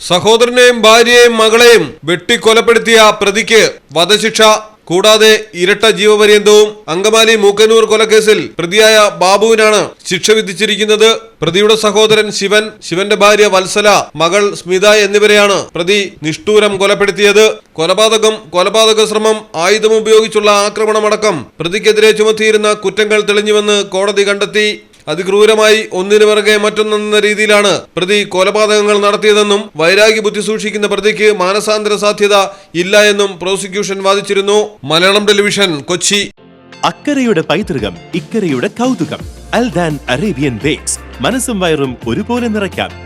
സഹോദരനെയും ഭാര്യയെയും മകളെയും വെട്ടിക്കൊലപ്പെടുത്തിയ പ്രതിക്ക് വധശിക്ഷ. കൂടാതെ ഇരട്ട ജീവപര്യന്തവും അങ്കമാലി മൂക്കന്നൂർ കൊലക്കേസിൽ പ്രതിയായ ബാബുവിനാണ് ശിക്ഷ വിധിച്ചിരിക്കുന്നത്. പ്രതിയുടെ സഹോദരൻ ശിവൻ ശിവന്റെ ഭാര്യ വത്സല മകൾ സ്മിത എന്നിവരെയാണ് പ്രതി നിഷ്ഠൂരം കൊലപ്പെടുത്തിയത്. കൊലപാതകം കൊലപാതക ശ്രമം ആയുധം ഉപയോഗിച്ചുള്ള ആക്രമണമടക്കം പ്രതിക്കെതിരെ ചുമത്തിയിരുന്ന കുറ്റങ്ങൾ തെളിഞ്ഞുവെന്ന് കോടതി കണ്ടെത്തി. അതിക്രൂരമായി ഒന്നിനു പിറകെ മറ്റൊന്നെന്ന രീതിയിലാണ് പ്രതി കൊലപാതകങ്ങൾ നടത്തിയതെന്നും വൈരാഗ്യ ബുദ്ധി സൂക്ഷിക്കുന്ന പ്രതിക്ക് മാനസാന്തര സാധ്യത ഇല്ല എന്നും പ്രോസിക്യൂഷൻ വാദിച്ചിരുന്നു. മലയാളം ടെലിവിഷൻ കൊച്ചി. അക്കരയുടെ പൈതൃകം ഇക്കരയുടെ കൗതുകം. അൽദാൻ അറേബ്യൻ ബേക്സ്. മനസ്സും വയറും ഒരുപോലെ നിറയ്ക്കാം.